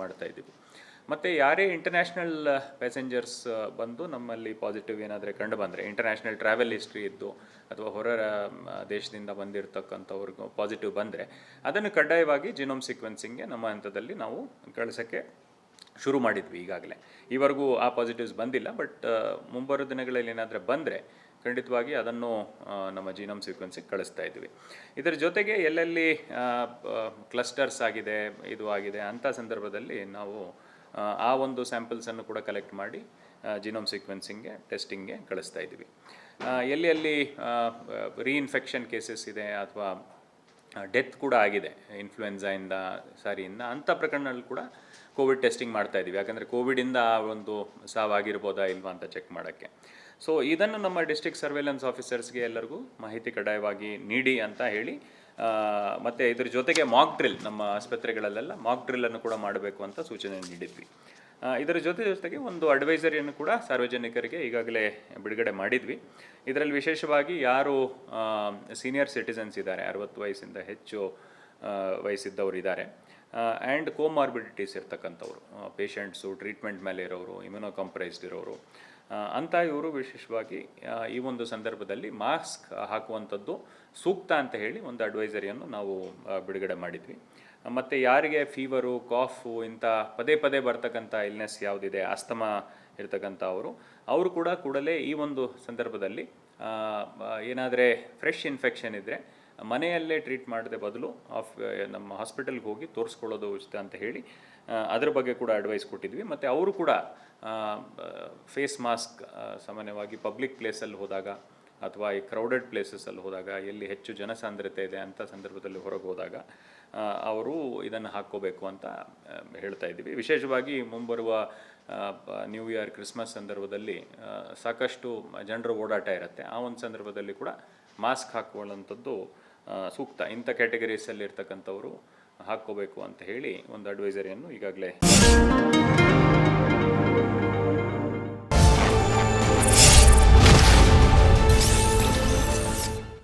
ಮಾಡ್ತಾ ಇದ್ದೀವಿ. ಮತ್ತು ಯಾರೇ ಇಂಟರ್ನ್ಯಾಷನಲ್ ಪ್ಯಾಸೆಂಜರ್ಸ್ ಬಂದು ನಮ್ಮಲ್ಲಿ ಪಾಸಿಟಿವ್ ಏನಾದರೆ ಕಂಡು ಬಂದರೆ ಇಂಟರ್ನ್ಯಾಷನಲ್ ಟ್ರಾವೆಲ್ ಹಿಸ್ಟ್ರಿ ಇದ್ದು ಅಥವಾ ಹೊರ ದೇಶದಿಂದ ಬಂದಿರತಕ್ಕಂಥವ್ರಿಗೂ ಪಾಸಿಟಿವ್ ಬಂದರೆ, ಅದನ್ನು ಕಡ್ಡಾಯವಾಗಿ ಜಿನೋಮ್ ಸೀಕ್ವೆನ್ಸಿಂಗ್ಗೆ ನಮ್ಮ ಹಂತದಲ್ಲಿ ನಾವು ಕಳಿಸೋಕ್ಕೆ ಶುರು ಮಾಡಿದ್ವಿ ಈಗಾಗಲೇ. ಈವರೆಗೂ ಆ ಪಾಸಿಟಿವ್ಸ್ ಬಂದಿಲ್ಲ ಬಟ್ ಮುಂಬರೋ ದಿನಗಳಲ್ಲಿ ಏನಾದರೂ ಬಂದರೆ ಖಂಡಿತವಾಗಿ ಅದನ್ನು ನಮ್ಮ ಜೀನಮ್ ಸೀಕ್ವೆನ್ಸಿಗೆ ಕಳಿಸ್ತಾ ಇದ್ವಿ. ಇದರ ಜೊತೆಗೆ ಎಲ್ಲೆಲ್ಲಿ ಕ್ಲಸ್ಟರ್ಸ್ ಆಗಿದೆ ಇದು ಆಗಿದೆ ಅಂಥ ಸಂದರ್ಭದಲ್ಲಿ ನಾವು ಆ, ಒಂದು ಸ್ಯಾಂಪಲ್ಸನ್ನು ಕೂಡ ಕಲೆಕ್ಟ್ ಮಾಡಿ ಜಿನೋಮ್ ಸೀಕ್ವೆನ್ಸಿಂಗ್ಗೆ ಟೆಸ್ಟಿಂಗ್ಗೆ ಕಳಿಸ್ತಾ ಇದ್ವಿ. ಎಲ್ಲಿ ಎಲ್ಲಿ ರೀಇನ್ಫೆಕ್ಷನ್ ಕೇಸಸ್ ಇದೆ ಅಥವಾ ಡೆತ್ ಕೂಡ ಆಗಿದೆ ಇನ್ಫ್ಲೂಯೆನ್ಸಾಯಿಂದ ಸಾರಿಯಿಂದ. ಅಂಥ ಪ್ರಕರಣದಲ್ಲಿ ಕೂಡ ಕೋವಿಡ್ ಟೆಸ್ಟಿಂಗ್ ಮಾಡ್ತಾ ಇದ್ದೀವಿ. ಯಾಕಂದರೆ ಕೋವಿಡಿಂದ ಆ ಒಂದು ಸಾವಾಗಿರ್ಬೋದಾ ಇಲ್ವಾ ಅಂತ ಚೆಕ್ ಮಾಡೋಕ್ಕೆ. ಸೊ ಇದನ್ನು ನಮ್ಮ ಡಿಸ್ಟ್ರಿಕ್ಟ್ ಸರ್ವೇಲೆನ್ಸ್ ಆಫೀಸರ್ಸ್ಗೆ ಎಲ್ಲರಿಗೂ ಮಾಹಿತಿ ಕಡ್ಡಾಯವಾಗಿ ನೀಡಿ ಅಂತ ಹೇಳಿ ಮತ್ತು ಇದ್ರ ಜೊತೆಗೆ ಮಾಕ್ ಡ್ರಿಲ್ ನಮ್ಮ ಆಸ್ಪತ್ರೆಗಳಲ್ಲೆಲ್ಲ ಮಾಕ್ ಡ್ರಿಲ್ಲನ್ನು ಕೂಡ ಮಾಡಬೇಕು ಅಂತ ಸೂಚನೆ ನೀಡಿದ್ವಿ. ಇದರ ಜೊತೆ ಜೊತೆಗೆ ಒಂದು ಅಡ್ವೈಸರಿಯನ್ನು ಕೂಡ ಸಾರ್ವಜನಿಕರಿಗೆ ಈಗಾಗಲೇ ಬಿಡುಗಡೆ ಮಾಡಿದ್ವಿ. ಇದರಲ್ಲಿ ವಿಶೇಷವಾಗಿ ಯಾರು ಸೀನಿಯರ್ ಸಿಟಿಸನ್ಸ್ ಇದ್ದಾರೆ, ಅರವತ್ತು ವಯಸ್ಸಿಂದ ಹೆಚ್ಚು ಆ, ವಯಸ್ಸಿದ್ದವರು ಇದ್ದಾರೆ ಆ್ಯಂಡ್ ಕೋಮಾರ್ಬಿಡಿಟೀಸ್ ಇರ್ತಕ್ಕಂಥವ್ರು ಪೇಷಂಟ್ಸು ಟ್ರೀಟ್ಮೆಂಟ್ ಮೇಲೆ ಇರೋರು ಇಮ್ಯುನೋ ಕಂಪ್ರೈಸ್ಡ್ ಇರೋರು ಅಂಥ ಇವರು ವಿಶೇಷವಾಗಿ ಈ ಒಂದು ಸಂದರ್ಭದಲ್ಲಿ ಮಾಸ್ಕ್ ಹಾಕುವಂಥದ್ದು ಸೂಕ್ತ ಅಂತ ಹೇಳಿ ಒಂದು ಅಡ್ವೈಸರಿಯನ್ನು ನಾವು ಬಿಡುಗಡೆ ಮಾಡಿದ್ವಿ. ಮತ್ತು ಯಾರಿಗೆ ಫೀವರು ಕಾಫು ಇಂಥ ಪದೇ ಪದೇ ಬರ್ತಕ್ಕಂಥ ಇಲ್ನೆಸ್ ಯಾವುದಿದೆ ಅಸ್ತಮಾ ಇರ್ತಕ್ಕಂಥ ಅವರು ಅವರು ಕೂಡ ಕೂಡಲೇ ಈ ಒಂದು ಸಂದರ್ಭದಲ್ಲಿ ಏನಾದರೆ ಫ್ರೆಶ್ ಇನ್ಫೆಕ್ಷನ್ ಇದ್ದರೆ ಮನೆಯಲ್ಲೇ ಟ್ರೀಟ್ ಮಾಡದೆ ಬದಲು ಆಫ್ ನಮ್ಮ ಹಾಸ್ಪಿಟಲ್ಗೆ ಹೋಗಿ ತೋರಿಸ್ಕೊಳ್ಳೋದು ಉಚಿತ ಅಂತ ಹೇಳಿ ಅದರ ಬಗ್ಗೆ ಕೂಡ ಅಡ್ವೈಸ್ ಕೊಟ್ಟಿದ್ವಿ. ಮತ್ತು ಅವರು ಕೂಡ ಫೇಸ್ ಮಾಸ್ಕ್ ಸಾಮಾನ್ಯವಾಗಿ ಪಬ್ಲಿಕ್ ಪ್ಲೇಸಲ್ಲಿ ಹೋದಾಗ ಅಥವಾ ಈ ಕ್ರೌಡೆಡ್ ಪ್ಲೇಸಸಲ್ಲಿ ಹೋದಾಗ, ಎಲ್ಲಿ ಹೆಚ್ಚು ಜನಸಾಂದ್ರತೆ ಇದೆ ಅಂಥ ಸಂದರ್ಭದಲ್ಲಿ ಹೊರಗೆ ಹೋದಾಗ ಅವರು ಇದನ್ನು ಹಾಕ್ಕೋಬೇಕು ಅಂತ ಹೇಳ್ತಾ ಇದ್ದೀವಿ. ವಿಶೇಷವಾಗಿ ಮುಂಬರುವ ನ್ಯೂ ಇಯರ್ ಕ್ರಿಸ್ಮಸ್ ಸಂದರ್ಭದಲ್ಲಿ ಸಾಕಷ್ಟು ಜನರು ಓಡಾಟ ಇರುತ್ತೆ. ಆ ಒಂದು ಸಂದರ್ಭದಲ್ಲಿ ಕೂಡ ಮಾಸ್ಕ್ ಹಾಕೊಳ್ಳುವಂಥದ್ದು ಆ, ಸೂಕ್ತ. ಇಂಥ ಕ್ಯಾಟಗರೀಸಲ್ಲಿ ಇರ್ತಕ್ಕಂಥವರು ಹಾಕ್ಕೋಬೇಕು ಅಂತ ಹೇಳಿ ಒಂದು ಅಡ್ವೈಸರಿಯನ್ನು ಈಗಾಗಲೇ